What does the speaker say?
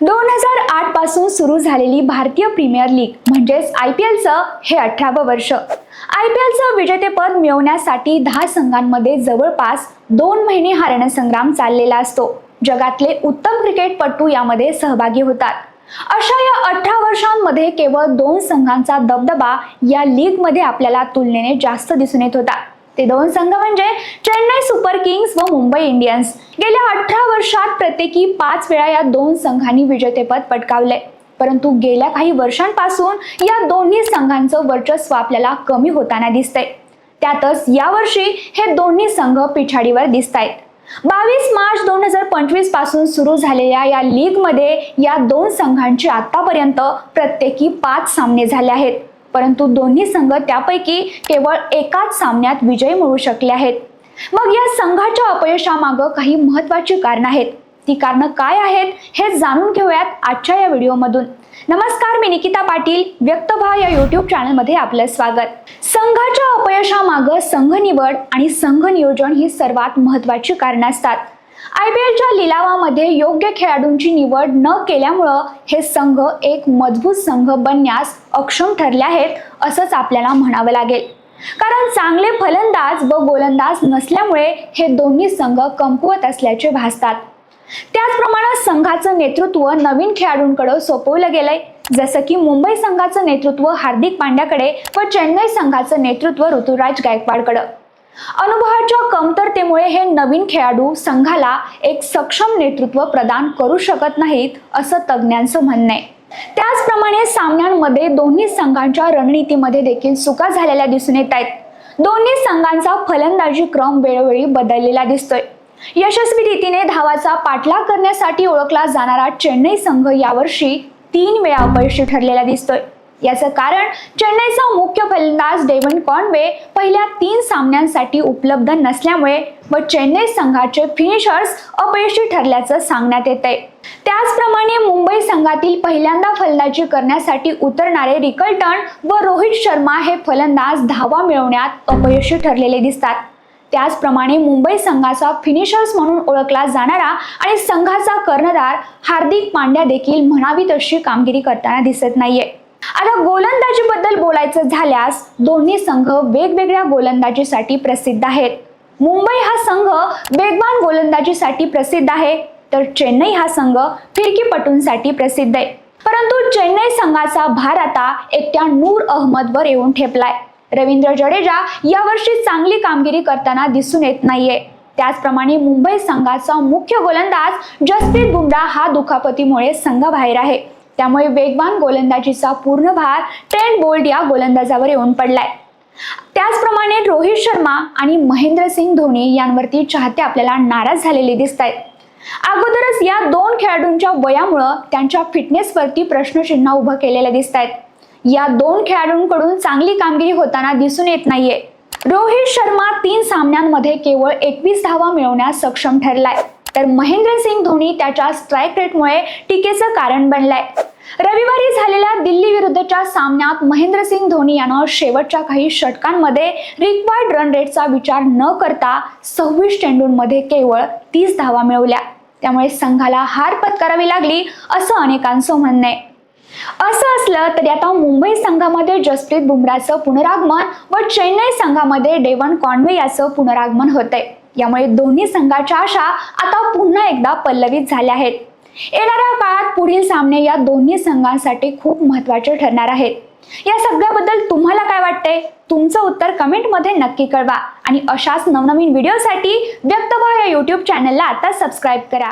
दोन हजार आठपासून सुरू झालेली भारतीय प्रीमियर लीग म्हणजेच आय पी एलचं हे अठरावं वर्ष. आय पी एलचं विजेतेपद मिळवण्यासाठी दहा संघांमध्ये जवळपास दोन महिने हा रणसंग्राम चाललेला असतो. जगातले उत्तम क्रिकेटपटू यामध्ये सहभागी होतात. अशा या अठरा वर्षांमध्ये केवळ दोन संघांचा दबदबा या लीगमध्ये आपल्याला तुलनेने जास्त दिसून येत होता. ते दोन संघ म्हणजे चेन्नई सुपर किंग्स व मुंबई इंडियन्स. गेल्या अठरा वर्षात प्रत्येकी पाच वेळा या दोन संघांनी विजेतेपद पटकावले. परंतु गेल्या काही वर्षांपासून या दोन्ही संघांचं वर्चस्व आपल्याला कमी होताना दिसतंय. त्यातच यावर्षी हे दोन्ही संघ पिछाडीवर दिसत आहेत बावीस मार्च दोन हजार पंचवीसपासून सुरू झालेल्या या लीगमध्ये या दोन संघांचे आतापर्यंत प्रत्येकी पाच सामने झाले आहेत. परंतु दोन्ही संघ त्यापैकी केवळ एकाच सामन्यात विजय मिळू शकले आहेत. मग या संघाच्या अपयशामागं काही महत्वाची कारण आहेत. ती कारणं काय आहेत हे जाणून घेऊयात आजच्या या व्हिडिओमधून. नमस्कार मी निकिता पाटील व्यक्तभा या युट्यूब चॅनलमध्ये आपलं स्वागत. संघाच्या अपयशामागं संघ निवड आणि संघ नियोजन ही सर्वात महत्वाची कारणं असतात. आय पी एलच्या लिलावामध्ये योग्य खेळाडूंची निवड न केल्यामुळं हे संघ एक मजबूत संघ बनण्यास अक्षम ठरले आहेत असंच आपल्याला म्हणावं लागेल. कारण चांगले फलंदाज व गोलंदाज नसल्यामुळे हे दोन्ही संघ कमकुवत असल्याचे भासतात. त्याचप्रमाणे संघाचं नेतृत्व नवीन खेळाडूंकडे सोपवलं गेलंय. जसं की मुंबई संघाचं नेतृत्व हार्दिक पांड्याकडे व चेन्नई संघाचं नेतृत्व ऋतुराज गायकवाडकडे. अनुभवाच्या कमतरतेमुळे हे नवीन खेळाडू संघाला एक सक्षम नेतृत्व प्रदान करू शकत नाहीत असं तज्ज्ञांचं म्हणणं आहे. त्याचप्रमाणे सामन्यांमध्ये दोन्ही संघांच्या रणनीतीमध्ये देखील चुका झालेल्या दिसून येत आहेत. दोन्ही संघांचा फलंदाजी क्रम वेळोवेळी बदललेला दिसतोय. यशस्वी रीतीने धावाचा पाठलाग करण्यासाठी ओळखला जाणारा चेन्नई संघ यावर्षी तीन वेळा अपयशी ठरलेला दिसतोय. याचं कारण चेन्नईचा मुख्य फलंदाज डेव्हन कॉनवे पहिल्या तीन सामन्यांसाठी उपलब्ध नसल्यामुळे व चेन्नई संघाचे फिनिशर्स अपयशी ठरल्याचं सांगण्यात येत आहे त्याचप्रमाणे मुंबई संघातील पहिल्यांदा फलंदाजी करण्यासाठी उतरणारे रिकल्टन व रोहित शर्मा हे फलंदाज धावा मिळवण्यात अपयशी ठरलेले दिसतात. त्याचप्रमाणे मुंबई संघाचा फिनिशर्स म्हणून ओळखला जाणारा आणि संघाचा कर्णधार हार्दिक पांड्या देखील म्हणावी तशी कामगिरी करताना दिसत नाहीये. आता गोलंदाजीबद्दल बोलायचं झाल्यास दोन्ही संघ वेगवेगळ्या गोलंदाजीसाठी प्रसिद्ध आहेत. मुंबई हा संघ वेगवान गोलंदाजीसाठी प्रसिद्ध आहे तर चेन्नई हा संघ फिरकीपटूंसाठी प्रसिद्ध आहे. परंतु चेन्नई संघाचा भार आता एकट्या नूर अहमदवर येऊन ठेपलाय. रवींद्र जडेजा यावर्षी चांगली कामगिरी करताना दिसून येत नाहीये. त्याचप्रमाणे मुंबई संघाचा मुख्य गोलंदाज जसप्रीत बुमराह हा दुखापतीमुळे संघाबाहेर आहे. त्यामुळे वेगवान गोलंदाजीचा पूर्ण भार ट्रेंट बोल्ड या गोलंदाजावर येऊन पडलाय. त्याचप्रमाणे रोहित शर्मा आणि महेंद्रसिंग धोनी यांवरती चाहते आपल्याला नाराज झालेले दिसत आहेत अगोदरच या दोन खेळाडूंच्या वयामुळं त्यांच्या फिटनेसवरती प्रश्नचिन्ह उभं केलेलं दिसत आहेत या दोन खेळाडूंकडून चांगली कामगिरी होताना दिसून येत नाहीये. रोहित शर्मा तीन सामन्यांमध्ये केवळ एकवीस धावा मिळवण्यास सक्षम ठरलाय. तर महेंद्रसिंग धोनी त्याच्या स्ट्राईक रेटमुळे टीकेचं कारण बनलाय. रविवारी झालेल्या दिल्ली विरुद्धच्या सामन्यात महेंद्रसिंग धोनी यानं शेवटच्या काही षटकांमध्ये रिक्वायर्ड रन रेटचा विचार न करता सव्वीस चेंडूंमध्ये केवळ तीस धावा मिळवल्या. त्यामुळे संघाला हार पत्करावी लागली असं अनेकांचं म्हणणं आहे. असं असलं तरी आता मुंबई संघामध्ये जसप्रीत बुमराचं पुनरागमन व चेन्नई संघामध्ये डेवन कॉन्वे याचं पुनरागमन होतंय. यामुळे दोन्ही संघाच्या आशा आता पुन्हा एकदा पल्लवित झाल्या आहेत. येणाऱ्या काळात पुढील सामने या दोन्ही संघांसाठी खूप महत्त्वाचे ठरणार आहेत. या सगळ्याबद्दल तुम्हाला काय वाटतंय? तुमचं उत्तर कमेंटमध्ये नक्की कळवा. आणि अशाच नवनवीन व्हिडिओसाठी व्यक्तभा या यूट्यूब चॅनलला आता सबस्क्राईब करा.